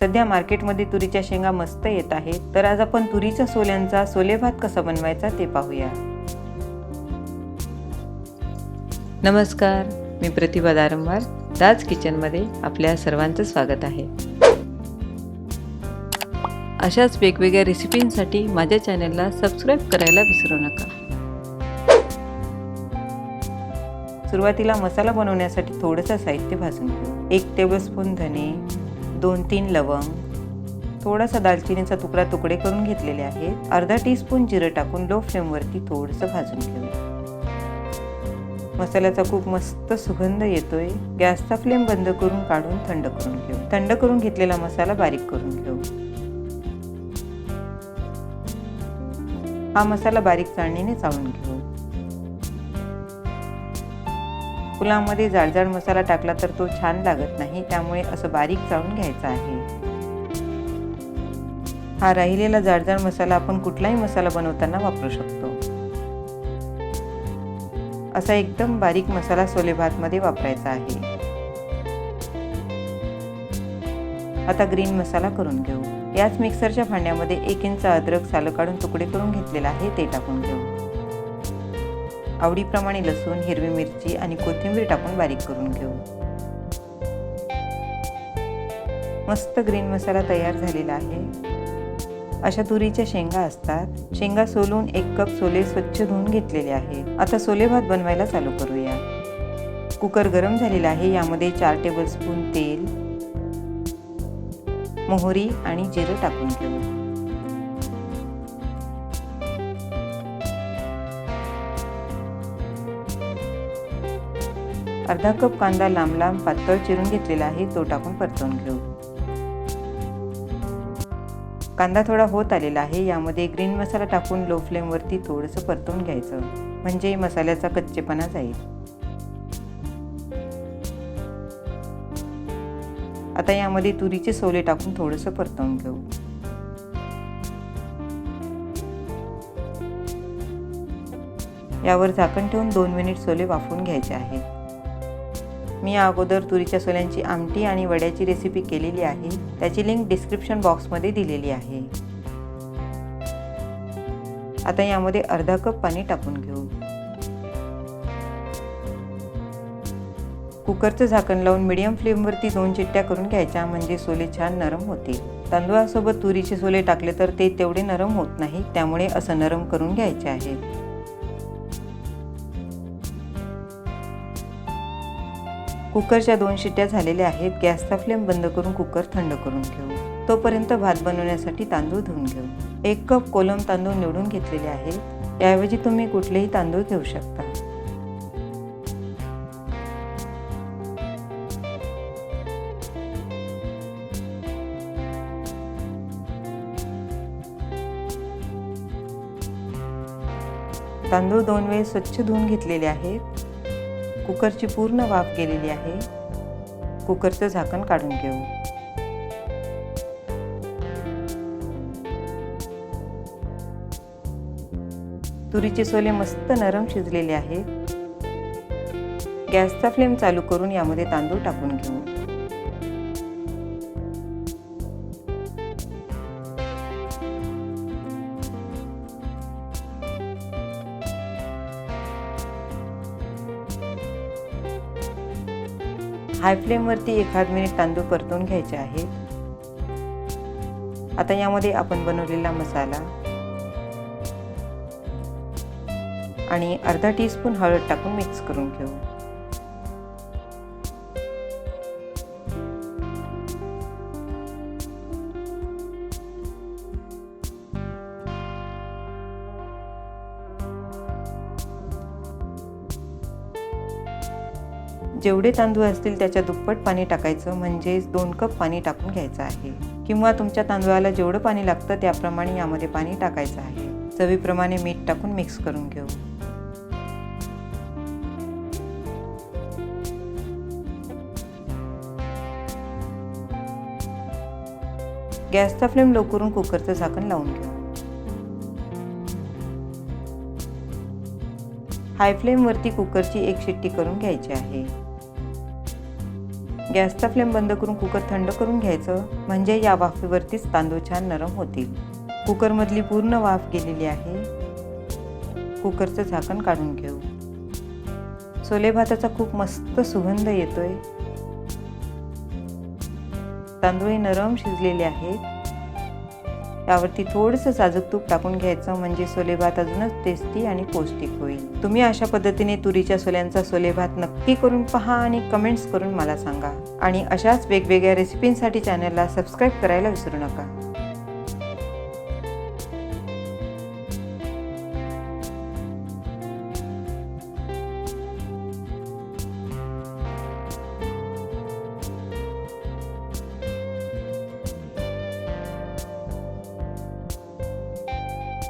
सध्या मार्केटमध्ये तुरीच्या शेंगा मस्त येत आहेत तर आज आपण तुरीच्या सोल्यांचा सोले भात कसा बनवायचा ते पाहूया. नमस्कार मी प्रतिभा दारंबार दाज किचनमध्ये आपल्या सर्वांचं स्वागत आहे. अशाच वेगवेगळ्या रेसिपींसाठी माझ्या चॅनलला सबस्क्राईब करायला विसरू नका. सुरुवातीला मसाला बनवण्यासाठी थोडंसं साहित्य भाजून घेऊ. एक टेबलस्पून धने दोन तीन लवंग थोडासा दालचिनीचा तुकडा तुकडे करून घेतलेले आहेत. अर्धा टीस्पून जिरं टाकून लो फ्लेमवरती थोडंसं भाजून घेऊ. मसाल्याचा खूप मस्त सुगंध येतोय. गॅसचा फ्लेम बंद करून काढून थंड करून घेऊ. थंड करून घेतलेला मसाला बारीक करून घेऊ. हा मसाला बारीक चाळणीने चाळून घेऊ. फुलामध्ये जाडजाड मसाला टाकला तर तो छान लागत नाही त्यामुळे असं बारीक चाळून घ्यायचा आहे. हा राहिलेला जाडजाड मसाला आपण कुठलाही मसाला बनवताना वापरू शकतो. असा एकदम बारीक मसाला सोले भातमध्ये वापरायचा आहे. आता ग्रीन मसाला करून घेऊ. याच मिक्सरच्या भांड्यामध्ये एक इंच अद्रक सालं काढून तुकडे करून घेतलेला आहे ते टाकून घेऊ. आवडीप्रमाणे लसूण हिरवी मिरची आणि कोथिंबीर टाकून बारीक करून घेऊ. मस्त ग्रीन मसाला तयार झालेला आहे. अशा तुरीच्या शेंगा असतात. शेंगा सोलून एक कप सोले स्वच्छ धुवून घेतलेले आहे. आता सोले भात बनवायला चालू करूया. कुकर गरम झालेला आहे. यामध्ये चार टेबलस्पून तेल मोहरी आणि जिरं टाकून घेऊ. अर्धा कप कांदा लांब लांब पातळ चिरून घेतलेला आहे तो टाकून परतवून घेऊ. कांदा थोडा होत आलेला आहे यामध्ये ग्रीन मसाला टाकून लो फ्लेमवरती थोडंसं परतवून घ्यायचं. म्हणजे मसाल्याचा कच्चेपणा जाईल. आता यामध्ये तुरीचे सोले टाकून थोडंसं परतवून घेऊ. यावर झाकण ठेवून दोन मिनिट सोले वाफवून घ्यायचे आहेत मी अगोदर तुरीच्या सोल्यांची आमटी आणि वड्याची रेसिपी केलेली आहे. त्याची लिंक डिस्क्रिप्शन बॉक्समध्ये दिलेली आहे. आता यामध्ये अर्धा कप पाणी टाकून घेऊ. कुकरचं झाकण लावून मिडियम फ्लेमवरती दोन चिट्ट्या करून घ्यायच्या म्हणजे सोले छान नरम होतील तांदुळासोबत तुरीचे सोले टाकले तर ते तेवढे नरम होत नाही त्यामुळे असं नरम करून घ्यायचे आहे. कुकरच्या दोन शिट्ट्या झालेल्या आहेत. गॅसचा फ्लेम बंद करून कुकर थंड करून घेऊ. तोपर्यंत भात बनवण्यासाठी तांदूळ धुवून घेऊ. एक कप कोलम तांदूळ निवडून घेतलेले आहेत. त्याऐवजी तुम्ही कुठलेही तांदूळ घेऊ शकता. तांदूळ दोन वेळेस स्वच्छ धुवून घेतलेले आहेत. कुकरची पूर्ण वाफ गेलेली आहे. कुकरचं झाकण काढून घेऊ. तुरीचे सोले मस्त नरम शिजलेले आहेत. गॅसचा फ्लेम चालू करून यामध्ये तांदूळ टाकून घेऊ. हाय फ्लेमवरती एखाद मिनिट तांदूळ परतून घ्यायचे आहेत आता यामध्ये आपण बनवलेला मसाला आणि अर्धा टीस्पून हळद टाकून मिक्स करून घेऊ. जेवढे तांदूळ असतील त्याच्या दुप्पट पाणी टाकायचं म्हणजेच दोन कप पाणी टाकून घ्यायचं आहे. किंवा तुमच्या तांदळाला जेवढं पाणी लागतं त्याप्रमाणे यामध्ये पाणी टाकायचं आहे. चवीप्रमाणे मीठ टाकून मिक्स करून घेऊ. गॅसचा फ्लेम लो करून कुकरचं झाकण लावून घेऊ. हाय फ्लेमवरती कुकरची एक शिट्टी करून घ्यायची आहे. गॅसचा फ्लेम बंद करून कुकर थंड करून घ्यायचं. म्हणजे या वाफेवरतीच तांदूळ छान नरम होतील. कुकरमधली पूर्ण वाफ गेलेली आहे. कुकरचं झाकण काढून घेऊ. सोले भाताचा खूप मस्त सुगंध येतोय. तांदूळही नरम शिजलेले आहेत. यावरती थोडंसं साजूक तूप टाकून घ्यायचं म्हणजे सोले भात अजूनच टेस्टी आणि पौष्टिक होईल. तुम्ही अशा पद्धतीने तुरीच्या सोल्यांचा सोले भात नक्की करून पहा आणि कमेंट्स करून मला सांगा. आणि अशाच वेगवेगळ्या रेसिपींसाठी चॅनलला सबस्क्राईब करायला विसरू नका.